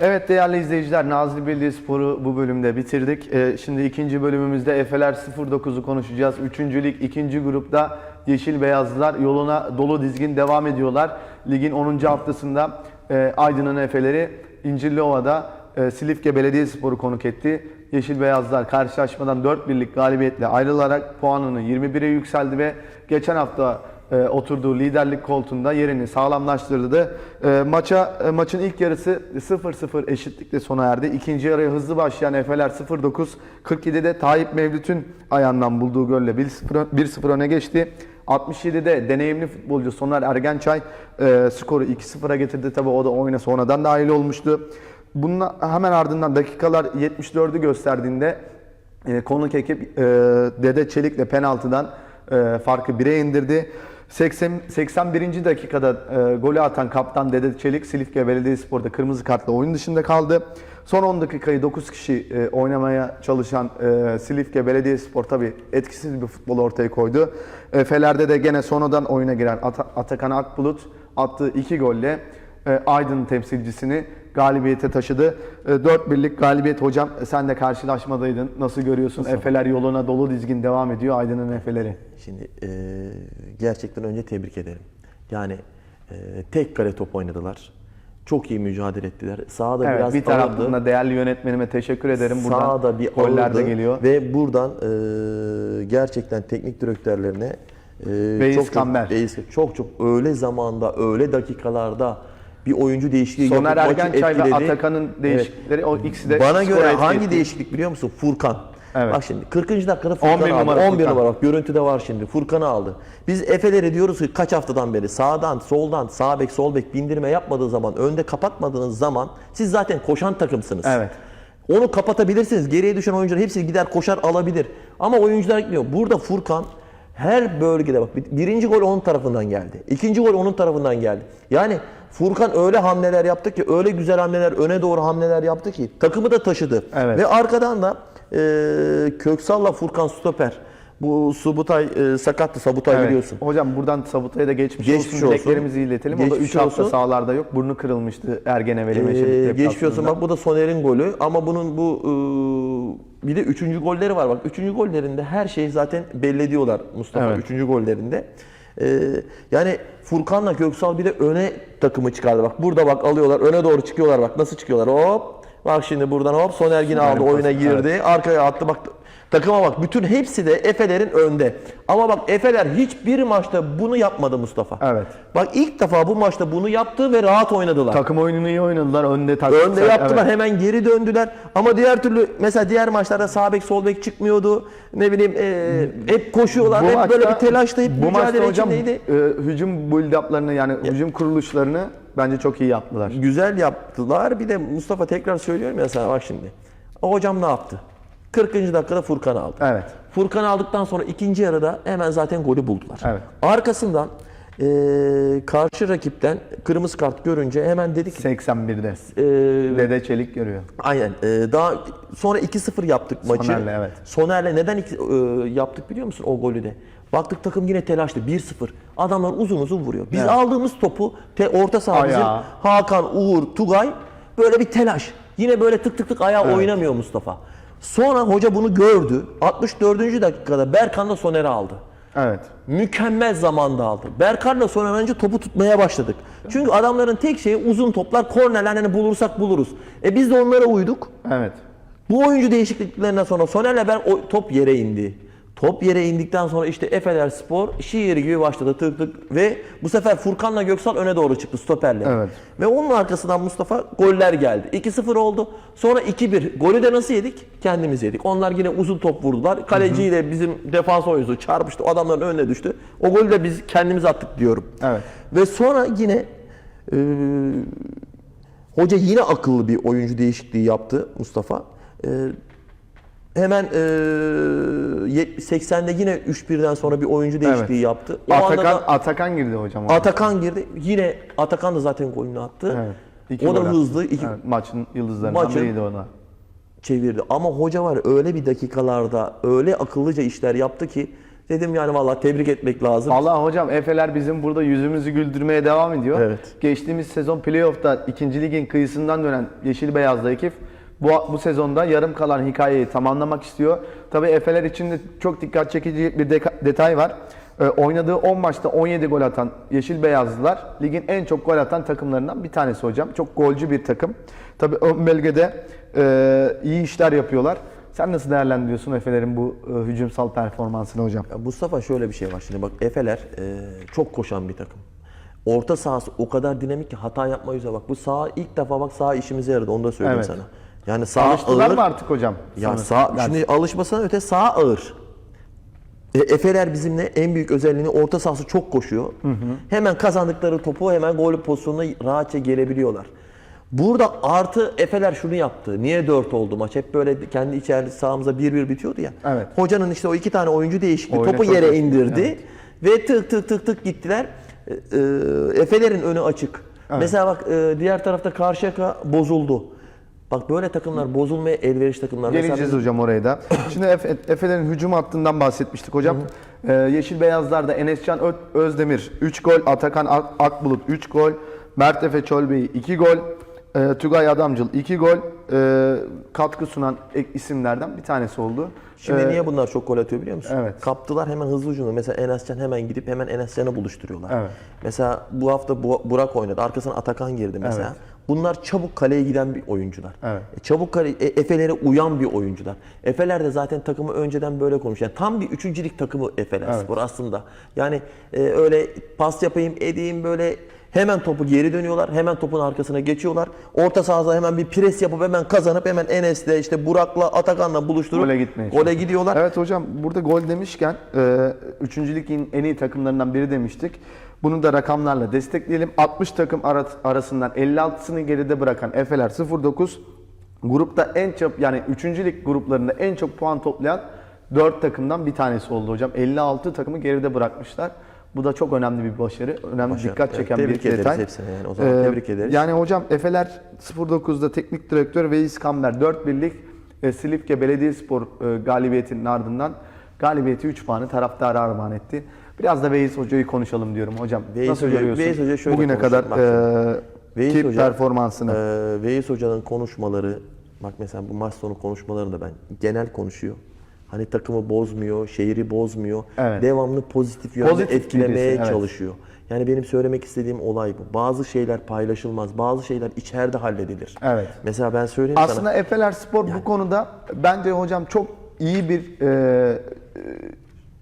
Evet değerli izleyiciler Nazilli Belediyespor'u bu bölümde bitirdik. Ee, şimdi ikinci bölümümüzde Efeler 09'u konuşacağız. Üçüncü lig ikinci grupta Yeşil Beyazlılar yoluna dolu dizgin devam ediyorlar. Ligin 10. haftasında e, Aydın'ın Efeleri İncirliova'da e, Silifke Belediyespor'u konuk etti. Yeşil Beyazlar karşılaşmadan 4 birlik galibiyetle ayrılarak puanını 21'e yükseldi ve geçen hafta e, oturduğu liderlik koltuğunda yerini sağlamlaştırdı. E, maça e, maçın ilk yarısı 0-0 eşitlikle sona erdi. İkinci yarıya hızlı başlayan Efeler 0-9 47'de Tayyip Mevlüt'ün ayağından bulduğu golle 1-0 1-0 öne geçti. 67'de deneyimli futbolcu Soner Ergençay e, skoru 2-0'a getirdi. Tabi o da oyuna sonradan dahil olmuştu. Bunun hemen ardından dakikalar 74'ü gösterdiğinde e, konuk ekip e, Dede Çelik'le penaltıdan e, farkı 1'e indirdi. 80, 81. dakikada e, golü atan kaptan Dede Çelik Silifke Belediyespor'da kırmızı kartla oyun dışında kaldı. Son 10 dakikayı 9 kişi e, oynamaya çalışan e, Silifke Belediyespor tabi etkisiz bir futbol ortaya koydu. E, Feler'de de gene sonradan oyuna giren Ata- Atakan Akbulut attığı 2 golle e, Aydın temsilcisini galibiyete taşıdı. E, 4 birlik galibiyet hocam e, sen de karşılaşmadaydın. Nasıl görüyorsun? Efeler yoluna dolu dizgin devam ediyor Aydın'ın Efeleri. Şimdi e, gerçekten önce tebrik ederim. Yani e, tek kare top oynadılar. Çok iyi mücadele ettiler. Sahada Evet biraz bir taraftan da değerli yönetmenime teşekkür ederim. Buradan Sahada bir goller de geliyor. Ve buradan e, gerçekten teknik direktörlerine e, Beyiz çok, Kamber. çok, Beyiz- çok çok öyle zamanda, öyle dakikalarda bir oyuncu değişikliği Soner yapıp maçı Ergençay ve etkiledi. Atakan'ın değişiklikleri o ikisi de Bana göre hangi etti. değişiklik biliyor musun? Furkan. Evet. Bak şimdi 40. dakikada Furkan 11 aldı. numara 11 Furkan. numara bak görüntüde var şimdi. Furkan'ı aldı. Biz Efe'lere diyoruz ki kaç haftadan beri sağdan, soldan, sağ bek, sol bek bindirme yapmadığı zaman, önde kapatmadığınız zaman siz zaten koşan takımsınız. Evet. Onu kapatabilirsiniz. Geriye düşen oyuncular hepsi gider koşar alabilir. Ama oyuncular gitmiyor. Burada Furkan her bölgede bak birinci gol onun tarafından geldi. İkinci gol onun tarafından geldi. Yani Furkan öyle hamleler yaptı ki öyle güzel hamleler öne doğru hamleler yaptı ki takımı da taşıdı. Evet. Ve arkadan da e, Köksal'la Furkan stoper. Bu Subutay e, sakattı Sabutay Evet. biliyorsun. Hocam buradan Sabutay'a da geçmiş, Geçmiş olsun. olsun. Dileklerimizi iletelim. o da Geçmiş 3 hafta sahalarda yok. Burnu kırılmıştı Ergeneveli Ee, Meşe geçmiş olsun bak bu da Soner'in golü ama bunun bu e, bir de üçüncü golleri var bak üçüncü gollerinde her şeyi zaten belli ediyorlar Mustafa Evet. üçüncü gollerinde. Ee, yani Furkan'la Göksal bir de öne takımı çıkardı bak burada bak alıyorlar öne doğru çıkıyorlar bak nasıl çıkıyorlar hop bak şimdi buradan hop Soner yine aldı oyuna girdi arkaya attı bak takıma bak bütün hepsi de Efe'lerin önde ama bak Efe'ler hiçbir maçta bunu yapmadı Mustafa. Evet. Bak ilk defa bu maçta bunu yaptı ve rahat oynadılar. Takım oyununu iyi oynadılar. Önde taktiksel. Önde yaptılar Evet. hemen geri döndüler. Ama diğer türlü mesela diğer maçlarda sağ bek sol bek çıkmıyordu. Ne bileyim e, hep koşuyorlar. hep böyle bir telaşla hep bu maçta mücadele hocam içindeydi. e, hücum build-up'larını yani hücum kuruluşlarını bence çok iyi yaptılar. Güzel yaptılar. Bir de Mustafa tekrar söylüyorum ya sana bak şimdi. O hocam ne yaptı? 40. dakikada Furkan aldı. Evet. Furkan aldıktan sonra ikinci yarıda hemen zaten golü buldular. Evet. Arkasından e, karşı rakipten kırmızı kart görünce hemen dedi ki 81'de. e, Dede Çelik görüyor. Aynen. Ee, daha sonra 2-0 yaptık maçı. Soner'le, evet. Soner'le neden iki- e, yaptık biliyor musun o golü de? Baktık takım yine telaşlı 1-0. Adamlar uzun uzun vuruyor. Biz Evet. aldığımız topu te, orta saha bizim. Hakan, Uğur, Tugay böyle bir telaş. Yine böyle tık tık tık ayağa oynamıyor Mustafa. Sonra hoca bunu gördü. 64. dakikada Berkan da Soner'i aldı. Evet. Mükemmel zamanda aldı. Berkan'la sonra önce topu tutmaya başladık. Çünkü adamların tek şeyi uzun toplar, kornerler hani bulursak buluruz. E biz de onlara uyduk. Evet. Bu oyuncu değişikliklerinden sonra Soner'le ben o top yere indi. Top yere indikten sonra işte Efeler Spor şiir gibi başladı tık tık ve bu sefer Furkan'la Göksal öne doğru çıktı stoperle. Evet. Ve onun arkasından Mustafa goller geldi. 2-0 oldu. Sonra 2-1. Golü de nasıl yedik? Kendimiz yedik. Onlar yine uzun top vurdular. Kaleciyle bizim defans oyuncusu çarpıştı. O adamların önüne düştü. O golü de biz kendimiz attık diyorum. Evet. Ve sonra yine e, hoca yine akıllı bir oyuncu değişikliği yaptı Mustafa. E, hemen e, yet- 80'de yine 3-1'den sonra bir oyuncu değişikliği Evet. yaptı. O anda Atakan, da Atakan girdi hocam. orada. Atakan girdi. Yine Atakan da zaten golünü attı. Evet. İki O da hızlı. iki Evet, maçın yıldızlarından Maçın- biriydi o da. çevirdi. Ama hoca var öyle bir dakikalarda öyle akıllıca işler yaptı ki Dedim yani vallahi tebrik etmek lazım. Allah hocam Efeler bizim burada yüzümüzü güldürmeye devam ediyor. Evet. Geçtiğimiz sezon playoff'ta 2. ligin kıyısından dönen Yeşil Beyazlı ekip bu, bu sezonda yarım kalan hikayeyi tamamlamak istiyor. Tabii Efeler için de çok dikkat çekici bir deka- detay var. Ee, oynadığı 10 maçta 17 gol atan Yeşil Beyazlılar ligin en çok gol atan takımlarından bir tanesi hocam. Çok golcü bir takım. Tabii ön bölgede e, iyi işler yapıyorlar. Sen nasıl değerlendiriyorsun Efe'lerin bu e, hücumsal performansını hocam? Ya Mustafa şöyle bir şey var şimdi bak Efeler e, çok koşan bir takım. Orta sahası o kadar dinamik ki hata yapma yüze bak. Bu sağ ilk defa bak sağ işimize yaradı onu da söyleyeyim Evet. sana. Yani sağ Alıştılar ağır. mı artık hocam? Ya sana? sağ Yani şimdi alışmasından öte sağ ağır. E, Efeler bizimle en büyük özelliğini orta sahası çok koşuyor. Hemen kazandıkları topu hemen gol pozisyonuna rahatça gelebiliyorlar. Burada artı Efeler şunu yaptı. Niye 4 oldu maç? Hep böyle kendi içeride sahamıza 1-1 bitiyordu ya. Evet. Hocanın işte o iki tane oyuncu değişikliği Oyuna topu yere indirdi. Ve tık tık tık tık gittiler. E, e, Efelerin önü açık. Mesela bak e, diğer tarafta Karşıyaka bozuldu. Bak böyle takımlar bozulmaya elverişli takımlar. Mesela Geleceğiz hocam oraya da. Şimdi Efe, Efe'lerin hücum hattından bahsetmiştik hocam. Ee, Yeşil Beyazlar'da Enescan Ö- Özdemir 3 gol, Atakan Ak- Akbulut 3 gol, Mert Efe Çölbey 2 gol, e, Tugay Adamcıl 2 gol e, katkı sunan ek isimlerden bir tanesi oldu. Şimdi Ee, niye bunlar çok gol atıyor biliyor musun? Evet. Kaptılar hemen hızlı hücumda. Mesela Enescan hemen gidip hemen Enescan'ı buluşturuyorlar. Evet. Mesela bu hafta Bu- Burak oynadı. Arkasına Atakan girdi mesela. Evet. Bunlar çabuk kaleye giden bir oyuncular. Evet. E, Çabuk kale, e, Efelere uyan bir oyuncular. Efeler de zaten takımı önceden böyle konmuş. Yani tam bir üçüncülük takımı Efeler Evet. Spor aslında. Yani e, öyle pas yapayım edeyim böyle hemen topu geri dönüyorlar. Hemen topun arkasına geçiyorlar. Orta sahada hemen bir pres yapıp hemen kazanıp hemen Enes'le işte Burak'la Atakan'la buluşturup Gole gitmeye gole gidiyorlar. Evet hocam burada gol demişken 3. ligin en iyi takımlarından biri demiştik. Bunu da rakamlarla destekleyelim. 60 takım ara- arasından 56'sını geride bırakan Efeler 09 grupta en çok yani 3. lig gruplarında en çok puan toplayan 4 takımdan bir tanesi oldu hocam. 56 takımı geride bırakmışlar. Bu da çok önemli bir başarı. Önemli Başarı. dikkat Evet, çeken tebrik bir ederiz detay. hepsine yani. O zaman tebrik ederiz. Yani hocam Efeler 09'da teknik direktör Veys Kamber 4 birlik e, Silifke Belediyespor e, galibiyetinin ardından galibiyeti 3 puanı taraftara armağan etti. Biraz da Veys Hoca'yı konuşalım diyorum hocam. Veys Nasıl Hoca- görüyorsun Veys Hoca şöyle bugüne kadar e, Veys ki Hoca, performansını? e, Veys Hoca'nın konuşmaları, bak mesela bu maç sonu konuşmalarında ben genel konuşuyor. Hani takımı bozmuyor, şehri bozmuyor. Evet. Devamlı pozitif yönde Pozitif etkilemeye birisi, evet. çalışıyor. Yani benim söylemek istediğim olay bu. Bazı şeyler paylaşılmaz, bazı şeyler içeride halledilir. Evet. Mesela ben söyleyeyim Aslında sana. Efeler Spor bu konuda bence hocam çok iyi bir e, e,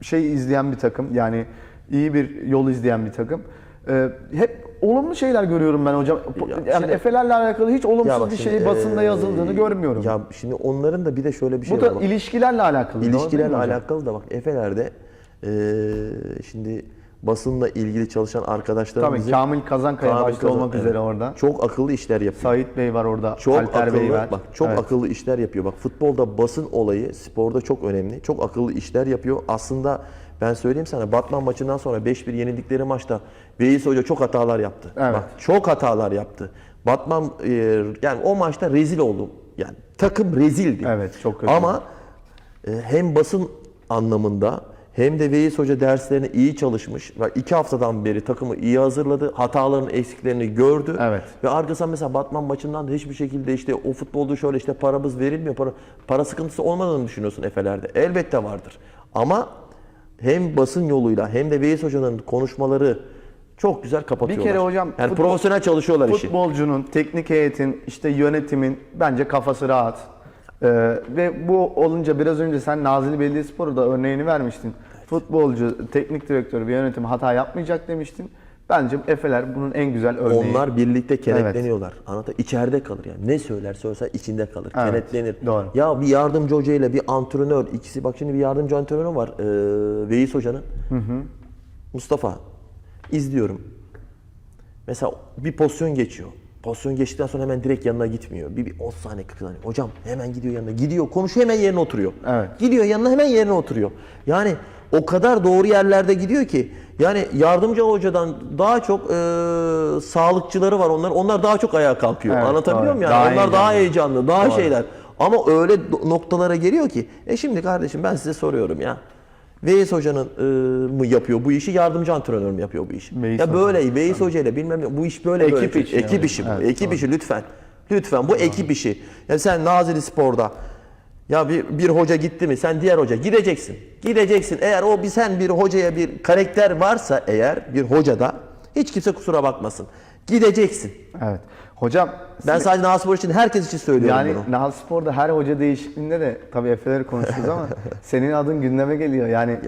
şey izleyen bir takım. Yani iyi bir yol izleyen bir takım. E, hep olumlu şeyler görüyorum ben hocam. Ya yani şimdi- Efeler'le alakalı hiç olumsuz Ya bir şimdi, şey basında e, yazıldığını görmüyorum. Ya şimdi onların da bir de şöyle bir şey bu da var. bak. ilişkilerle alakalı. İlişkilerle alakalı da bak Efeler'de eee, şimdi basınla ilgili çalışan arkadaşlarımızın Tabii Kamil Kazankaya Kamil başta Kazan- olmak evet. üzere orada. çok akıllı işler yapıyor. Sait Bey var orada. Çok Alper akıllı, Bey var. bak çok Evet. akıllı işler yapıyor. Bak futbolda basın olayı sporda çok önemli. Çok akıllı işler yapıyor. Aslında ben söyleyeyim sana Batman maçından sonra 5-1 yenildikleri maçta Veys Hoca çok hatalar yaptı. Evet. Bak çok hatalar yaptı. Batman e, yani o maçta rezil oldu. Yani takım rezildi. Evet, çok kötü. Ama e, hem basın anlamında hem de Veys Hoca derslerini iyi çalışmış. Ve iki haftadan beri takımı iyi hazırladı. Hataların eksiklerini gördü. Evet. Ve arkasından mesela Batman maçından da hiçbir şekilde işte o futbolda şöyle işte paramız verilmiyor. Para, para sıkıntısı olmadığını düşünüyorsun Efe'lerde. Elbette vardır. Ama hem basın yoluyla hem de Veys Hoca'nın konuşmaları çok güzel kapatıyorlar. Bir kere hocam yani futbol- profesyonel çalışıyorlar işi. Futbolcunun, teknik heyetin, işte yönetimin bence kafası rahat. Ee, ve bu olunca biraz önce sen Nazilli Belediyespor'u da örneğini vermiştin. Futbolcu, teknik direktör ve yönetim hata yapmayacak demiştin. Bence Efeler bunun en güzel örneği. Onlar birlikte kenetleniyorlar. Anlata içeride kalır yani. Ne söyler söylerse içinde kalır. Evet, Kenetlenir. doğru. Ya bir yardımcı hoca ile bir antrenör ikisi bak şimdi bir yardımcı antrenör var. Ee, Veys hocanın. Mustafa izliyorum. Mesela bir pozisyon geçiyor. Pozisyon geçtikten sonra hemen direkt yanına gitmiyor. Bir, bir 10 saniye 40 saniye. Hocam hemen gidiyor yanına. Gidiyor konuşuyor hemen yerine oturuyor. Evet. Gidiyor yanına hemen yerine oturuyor. Yani o kadar doğru yerlerde gidiyor ki yani yardımcı hocadan daha çok e, sağlıkçıları var onlar. Onlar daha çok ayağa kalkıyor. Evet, Anlatabiliyor doğru. muyum yani? Daha onlar daha heyecanlı. heyecanlı, daha Doğru. şeyler. Ama öyle noktalara geliyor ki. E şimdi kardeşim ben size soruyorum ya. Veys Hoca'nın e, mı yapıyor bu işi, yardımcı antrenör mü yapıyor bu işi? Veys ya Hoca. böyle Veys Hoca ile bilmem ne bu iş böyle Ekip böyle. işi ekip yani. işi bu. Evet, ekip işi lütfen. Lütfen bu ekip işi. Ya sen Nazilli Spor'da ya bir, bir hoca gitti mi sen diğer hoca gideceksin. Gideceksin. Eğer o bir sen bir hocaya bir karakter varsa eğer bir hocada hiç kimse kusura bakmasın. Gideceksin. Evet. Hocam Ben sadece Nazilli Spor için herkes için söylüyorum yani bunu. Nahal Spor'da her hoca değişikliğinde de tabii Efe'leri konuşuyoruz ama senin adın gündeme geliyor. Yani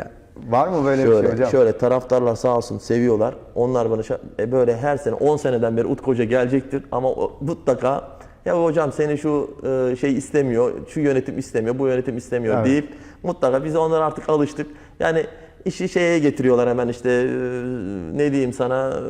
var mı böyle bir Şöyle, şey hocam? şöyle taraftarlar sağ olsun seviyorlar. Onlar bana e, böyle her sene 10 seneden beri Utku Hoca gelecektir ama o- mutlaka ya hocam seni şu e, şey istemiyor, şu yönetim istemiyor, bu yönetim istemiyor Evet. deyip mutlaka biz onlara artık alıştık. Yani işi şeye getiriyorlar hemen işte e, ne diyeyim sana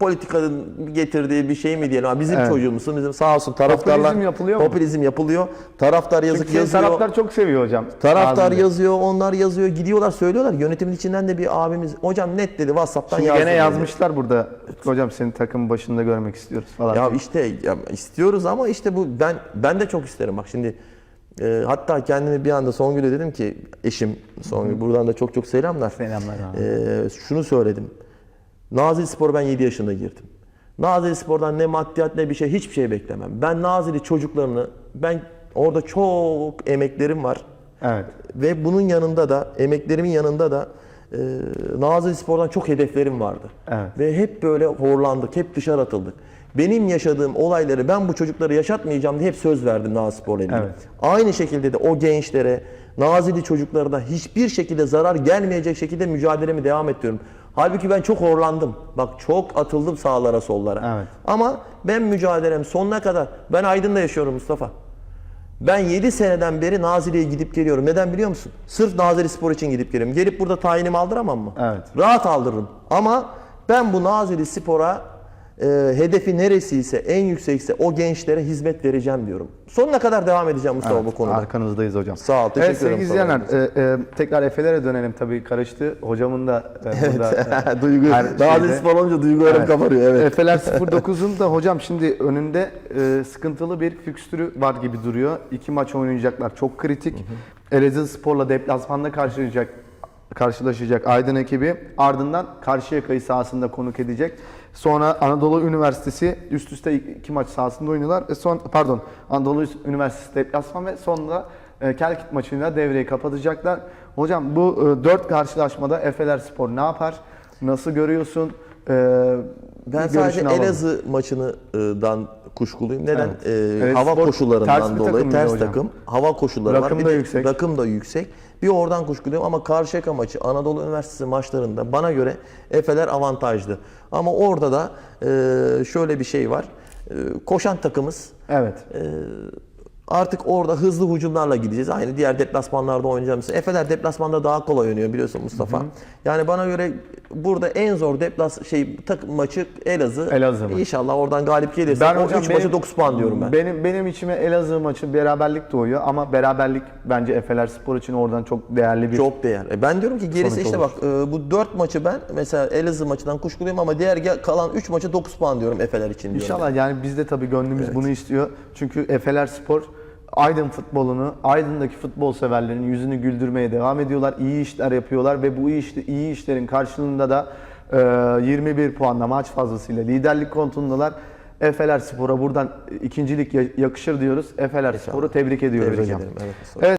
politikanın getirdiği bir şey mi diyelim ama bizim Evet. çocuğumuzsun bizim sağ olsun taraftarlar Popülizm yapılıyor mu? popülizm yapılıyor. Taraftar yazık Çünkü yazıyor. taraftar çok seviyor hocam. Taraftar Ağzında. yazıyor, onlar yazıyor, gidiyorlar söylüyorlar. Yönetimin içinden de bir abimiz, hocam net dedi WhatsApp'tan Şimdi yazdım gene dedi. yazmışlar burada. Hocam seni takım başında görmek istiyoruz falan. Ya işte ya istiyoruz ama işte bu ben ben de çok isterim bak şimdi e, hatta kendimi bir anda Songül'e dedim ki eşim Songül buradan da çok çok selamlar. Selamlar abi. E, şunu söyledim. Nazilli Spor'a ben 7 yaşında girdim. Nazilli Spor'dan ne maddiyat ne bir şey hiçbir şey beklemem. Ben Nazilli çocuklarını ben orada çok emeklerim var. Evet. Ve bunun yanında da, emeklerimin yanında da e, Nazilli Spor'dan çok hedeflerim vardı. Evet. Ve hep böyle horlandık, hep dışarı atıldık. Benim yaşadığım olayları ben bu çocuklara yaşatmayacağım diye hep söz verdim Nazilli Spor'la ilgili. Evet. Aynı şekilde de o gençlere, Nazilli çocuklarına hiçbir şekilde zarar gelmeyecek şekilde mücadelemi devam ediyorum. Halbuki ben çok horlandım. Bak çok atıldım sağlara sollara. Evet. Ama ben mücadelem sonuna kadar, ben Aydın'da yaşıyorum Mustafa. Ben 7 seneden beri Nazilli'ye gidip geliyorum. Neden biliyor musun? Sırf Nazilli Spor için gidip geliyorum. Gelip burada tayinimi aldıramam mı? Evet. Rahat aldırırım. Ama ben bu Nazilli Spor'a e, hedefi neresiyse, en yüksekse o gençlere hizmet vereceğim diyorum. Sonuna kadar devam edeceğim Mustafa bu Evet, konuda. Arkanızdayız hocam. Sağ ol, teşekkür evet, sevgili izleyenler, e, e, tekrar Efe'lere dönelim tabii karıştı. Hocamın da e, burada e, Duygu, her Nazilli şeyde- Spor olunca duygularım Evet. kabarıyor. Evet. Efeler 09'un da hocam şimdi önünde e, sıkıntılı bir fikstürü var gibi duruyor. İki maç oynayacaklar. Çok kritik. Elazığ Spor'la deplasmanda karşılaşacak karşılaşacak Aydın ekibi. Ardından Karşıyaka'yı sahasında konuk edecek. Sonra Anadolu Üniversitesi üst üste iki maç sahasında oynuyorlar. E son pardon Anadolu Üniversitesi deplasman ve sonra e, Kelkit maçıyla devreyi kapatacaklar. Hocam bu e, dört karşılaşmada Efeler Spor ne yapar? Nasıl görüyorsun? E, Ben sadece alalım. Elazığ maçından kuşkuluyum. Neden? Evet. Ee, Evet, hava ters koşullarından bir dolayı ters hocam. takım. Hava koşulları Rakım var. Bir da de yüksek. Rakım da yüksek. Bir oradan kuşkuluyum ama Karşıyaka maçı Anadolu Üniversitesi maçlarında bana göre Efeler avantajlı. Ama orada da e, şöyle bir şey var. E, koşan takımız Evet. Artık orada hızlı hücumlarla gideceğiz. Aynı diğer deplasmanlarda oynayacağımız. Efeler deplasmanda daha kolay oynuyor biliyorsun Mustafa. Yani bana göre burada en zor deplas şey takım maçı Elazığ. Elazığ maçı. İnşallah oradan galip gelirse o 3 maçı 9 puan diyorum ben. Benim benim içime Elazığ maçı beraberlik doğuyor ama beraberlik bence Efeler Spor için oradan çok değerli bir Çok değer. E ben diyorum ki gerisi işte olur. bak e, bu 4 maçı ben mesela Elazığ maçından kuşkuluyum ama diğer kalan 3 maçı 9 puan diyorum Efeler için diyorum. İnşallah yani biz de tabii gönlümüz bunu istiyor. Çünkü Efeler Spor Aydın futbolunu, Aydın'daki futbol severlerin yüzünü güldürmeye devam ediyorlar. İyi işler yapıyorlar ve bu iş, iyi işlerin karşılığında da e, 21 puanla maç fazlasıyla liderlik kontundalar. Efeler Spor'a buradan ikincilik ya- yakışır diyoruz. Efeler Spor'u tebrik ediyoruz Tebrik hocam. ederim. Evet